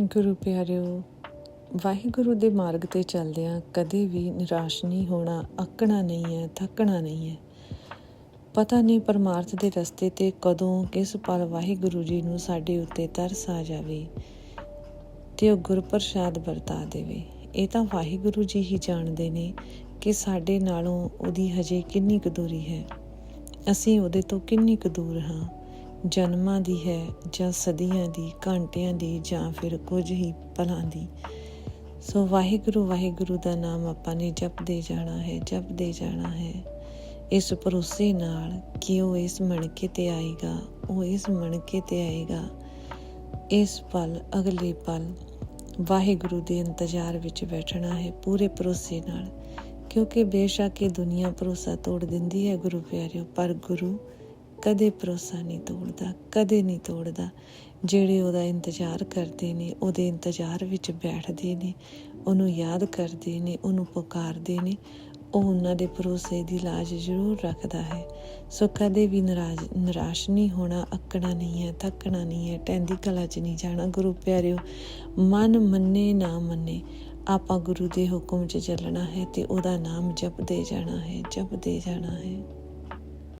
ਗੁਰੂ ਪਿਆਰਿਓ, ਵਾਹਿਗੁਰੂ ਦੇ ਮਾਰਗ ਤੇ ਚੱਲਦਿਆਂ ਕਦੇ ਵੀ ਨਿਰਾਸ਼ ਨਹੀਂ ਹੋਣਾ, ਅੱਕਣਾ ਨਹੀਂ ਹੈ, ਥੱਕਣਾ ਨਹੀਂ ਹੈ। ਪਤਾ ਨਹੀਂ ਪਰਮਾਰਥ ਦੇ ਰਸਤੇ ਤੇ ਕਦੋਂ ਕਿਸ ਪਲ ਵਾਹਿਗੁਰੂ ਜੀ ਨੂੰ ਸਾਡੇ ਉੱਤੇ ਤਰਸ ਆ ਜਾਵੇ ਤੇ ਉਹ ਗੁਰਪ੍ਰਸਾਦ ਵਰਤਾ ਦੇਵੇ। ਇਹ ਤਾਂ ਵਾਹਿਗੁਰੂ ਜੀ ਹੀ ਜਾਣਦੇ ਨੇ ਕਿ ਸਾਡੇ ਨਾਲੋਂ ਉਹਦੀ ਹਜੇ ਕਿੰਨੀ ਕੁ ਦੂਰੀ ਹੈ। ਅਸੀਂ ਉਹਦੇ ਤੋਂ ਕਿੰਨੀ ਕੁ ਦੂਰ ਹਾਂ। ਜਨਮਾਂ ਦੀ ਹੈ ਜਾਂ ਸਦੀਆਂ ਦੀ, ਘੰਟਿਆਂ ਦੀ ਜਾਂ ਫਿਰ ਕੁਝ ਹੀ ਪਲਾਂ ਦੀ। ਸੋ ਵਾਹਿਗੁਰੂ ਵਾਹਿਗੁਰੂ ਦਾ ਨਾਮ ਆਪਾਂ ਨੇ ਜਪਦੇ ਜਾਣਾ ਹੈ, ਜਪਦੇ ਜਾਣਾ ਹੈ। ਇਸ ਭਰੋਸੇ ਨਾਲ ਕਿ ਉਹ ਇਸ ਮਣਕੇ ਤੇ ਆਏਗਾ, ਉਹ ਇਸ ਮਣਕੇ ਤੇ ਆਏਗਾ। ਇਸ ਪਲ, ਅਗਲੇ ਪਲ ਵਾਹਿਗੁਰੂ ਦੇ ਇੰਤਜ਼ਾਰ ਵਿੱਚ ਬੈਠਣਾ ਹੈ ਪੂਰੇ ਭਰੋਸੇ ਨਾਲ। ਕਿਉਂਕਿ ਬੇਸ਼ੱਕ ਇਹ ਦੁਨੀਆ ਭਰੋਸਾ ਤੋੜ ਦਿੰਦੀ ਹੈ ਗੁਰੂ ਪਿਆਰਿਓ, ਪਰ ਗੁਰੂ ਕਦੇ ਭਰੋਸਾ ਨਹੀਂ ਤੋੜਦਾ, ਕਦੇ ਨਹੀਂ ਤੋੜਦਾ। ਜਿਹੜੇ ਉਹਦਾ ਇੰਤਜ਼ਾਰ ਕਰਦੇ ਨੇ, ਉਹਦੇ ਇੰਤਜ਼ਾਰ ਵਿੱਚ ਬੈਠਦੇ ਨੇ, ਉਹਨੂੰ ਯਾਦ ਕਰਦੇ ਨੇ, ਉਹਨੂੰ ਪੁਕਾਰਦੇ ਨੇ, ਉਹ ਉਹਨਾਂ ਦੇ ਭਰੋਸੇ ਦੀ ਲਾਜ ਜ਼ਰੂਰ ਰੱਖਦਾ ਹੈ। ਸੋ ਕਦੇ ਵੀ ਨਾਰਾਜ਼ ਨਿਰਾਸ਼ ਨਹੀਂ ਹੋਣਾ, ਅੱਕਣਾ ਨਹੀਂ ਹੈ, ਥੱਕਣਾ ਨਹੀਂ ਹੈ ਟੈਂਦੀ ਕਲਾ 'ਚ ਨਹੀਂ ਜਾਣਾ। ਗੁਰੂ ਪਿਆਰਿਓ, ਮਨ ਮੰਨੇ ਨਾ ਮੰਨੇ, ਆਪਾਂ ਗੁਰੂ ਦੇ ਹੁਕਮ 'ਚ ਚੱਲਣਾ ਹੈ ਤੇ ਉਹਦਾ ਨਾਮ ਜਪਦੇ ਜਾਣਾ ਹੈ, ਜਪਦੇ ਜਾਣਾ ਹੈ।